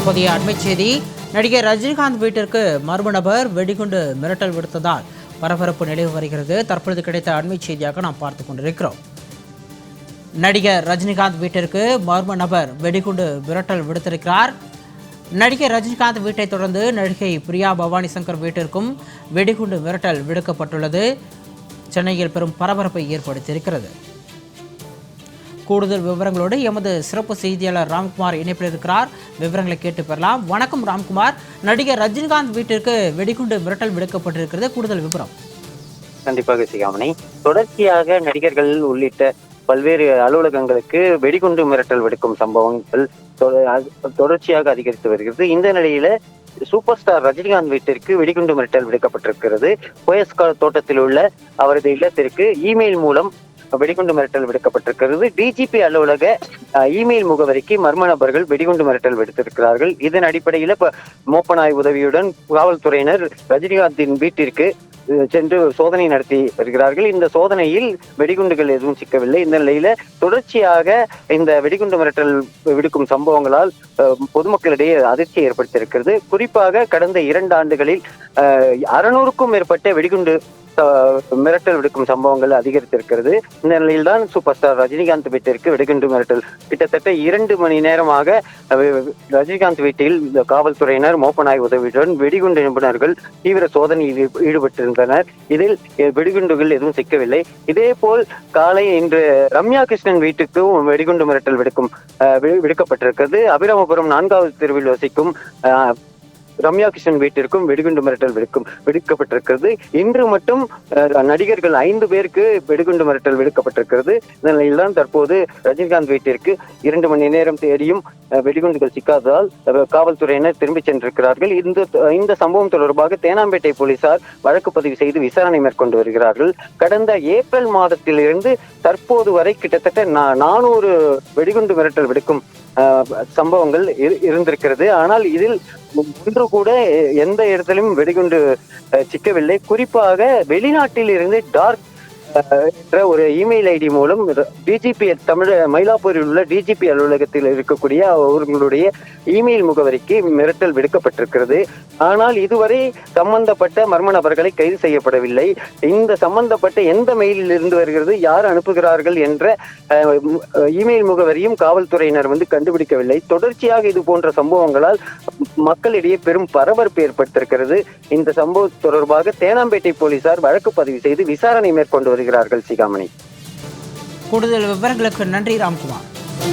தற்போதைய அண்மைச் செய்தி. நடிகர் ரஜினிகாந்த் வீட்டிற்கு மர்ம நபர் வெடிகுண்டு மிரட்டல் விடுத்ததால் பரபரப்பு நிலவு வருகிறது. தற்பொழுது கிடைத்த அண்மைச் செய்தியாக நாம் பார்த்து கொண்டிருக்கிறோம். நடிகர் ரஜினிகாந்த் வீட்டிற்கு மர்ம நபர் வெடிகுண்டு மிரட்டல் விடுத்திருக்கிறார். நடிகர் ரஜினிகாந்த் வீட்டைத் தொடர்ந்து நடிகை பிரியா பவானி சங்கர் வீட்டிற்கும் வெடிகுண்டு மிரட்டல் விடுக்கப்பட்டுள்ளது. சென்னையில் பெரும் பரபரப்பை ஏற்படுத்தியிருக்கிறது. கூடுதல் விவரங்களோடு எமது சிறப்பு செய்தியாளர் ராம்குமார் இணைப்பில் இருக்கிறார் விவரங்களை கேட்டு பெறலாம். வணக்கம் ராம்குமார். நடிகர் ரஜினிகாந்த் வீட்டிற்கு வெடிகுண்டு மிரட்டல் விடுக்கப்பட்டிருக்கிறது. கூடுதல் விவரம். கண்டிப்பாக சிகாமணி தொடர்ச்சியாக நடிகர்கள் உள்ளிட்ட பல்வேறு அலுவலகங்களுக்கு வெடிகுண்டு மிரட்டல் விடுக்கும் சம்பவங்கள் தொட- தொடர்ச்சியாக அதிகரித்து வருகிறது. இந்த நிலையில சூப்பர் ஸ்டார் ரஜினிகாந்த் வீட்டிற்கு வெடிகுண்டு மிரட்டல் விடுக்கப்பட்டிருக்கிறது. போயஸ்கா தோட்டத்தில் உள்ள அவரது இல்லத்திற்கு இமெயில் மூலம் வெடிகுண்டு மிரட்டல் விடுக்கப்பட்டிருக்கிறது. டிஜிபி அலுவலக இமெயில் முகவரிக்கு மர்ம நபர்கள் வெடிகுண்டு மிரட்டல் விடுத்திருக்கிறார்கள். இதன் அடிப்படையில் மோப்பநாய் மோப்பனாய் உதவியுடன் காவல்துறையினர் ரஜினிகாந்தின் வீட்டிற்கு சென்று சோதனை நடத்தி வருகிறார்கள். இந்த சோதனையில் வெடிகுண்டுகள் எதுவும் சிக்கவில்லை. இந்த நிலையில தொடர்ச்சியாக இந்த வெடிகுண்டு மிரட்டல் விடுக்கும் சம்பவங்களால் பொதுமக்களிடையே அதிர்ச்சி ஏற்படுத்தியிருக்கிறது. குறிப்பாக கடந்த இரண்டு ஆண்டுகளில் அறுநூறுக்கும் மேற்பட்ட வெடிகுண்டு மிரட்டல் விடுக்கும் சம்பவங்கள் அதிகரித்திருக்கிறது. இந்த நிலையில்தான் சூப்பர் ஸ்டார் ரஜினிகாந்த் வீட்டிற்கு வெடிகுண்டு மிரட்டல். கிட்டத்தட்ட இரண்டு மணி நேரமாக ரஜினிகாந்த் வீட்டில் காவல்துறையினர் மோப்பனாய் உதவியுடன் வெடிகுண்டு நிபுணர்கள் தீவிர சோதனையில் ஈடு- ஈடுபட்டிருந்தனர். இதில் வெடிகுண்டுகள் எதுவும் சிக்கவில்லை. இதே போல் காலை இன்று ரம்யா கிருஷ்ணன் வீட்டுக்கும் வெடிகுண்டு மிரட்டல் விடுக்கும் அஹ், விடுக்கப்பட்டிருக்கிறது. அபிராமபுரம் நான்காவது தெருவில் வசிக்கும் ரம்யா கிருஷ்ணன் வீட்டிற்கும் வெடிகுண்டு மிரட்டல் விடுக்கும் விடுக்கப்பட்டிருக்கிறது. இன்று மட்டும் அஹ், நடிகர்கள் ஐந்து பேருக்கு வெடிகுண்டு மிரட்டல் விடுக்கப்பட்டிருக்கிறது. இந்த நிலையில்தான் தற்போது ரஜினிகாந்த் வீட்டிற்கு இரண்டு மணி நேரம் தேடியும் வெடிகுண்டுகள் சிக்காததால் காவல்துறையினர் திரும்பிச் சென்றிருக்கிறார்கள். இந்த இந்த சம்பவம் தொடர்பாக தேனாம்பேட்டை போலீசார் வழக்கு பதிவு செய்து விசாரணை மேற்கொண்டு வருகிறார்கள். கடந்த ஏப்ரல் மாதத்திலிருந்து தற்போது வரை கிட்டத்தட்ட நானூறு வெடிகுண்டு மிரட்டல் விடுக்கும் சம்பவங்கள் இரு- இருந்திருக்கிறது. ஆனால் இதில் ஒன்று கூட எந்த இடத்திலும் வெடிகுண்டு சிக்கவில்லை. குறிப்பாக வெளிநாட்டில் இருந்து டார்க் என்ற ஒரு இமெயில் ஐடி மூலம் டிஜிபி தமிழ் மயிலாப்பூரில் உள்ள டிஜிபி அலுவலகத்தில் இருக்கக்கூடிய அவர்களுடைய இமெயில் முகவரிக்கு மிரட்டல் விடுக்கப்பட்டிருக்கிறது. ஆனால் இதுவரை சம்பந்தப்பட்ட மர்ம நபர்களை கைது செய்யப்படவில்லை. இந்த சம்பந்தப்பட்ட எந்த மெயிலில் இருந்து வருகிறது யார் அனுப்புகிறார்கள் என்ற இமெயில் முகவரியும் காவல்துறையினர் வந்து கண்டுபிடிக்கவில்லை. தொடர்ச்சியாக இது போன்ற சம்பவங்களால் மக்களிடையே பெரும் பரபரப்பு ஏற்பட்டிருக்கிறது. இந்த சம்பவம் தொடர்பாக தேனாம்பேட்டை போலீசார் வழக்கு பதிவு செய்து விசாரணை மேற்கொண்டு வருகிறார்கள் சிகாமணி கூடுதல் விவரங்களுக்கு நன்றி ராம்குமார்.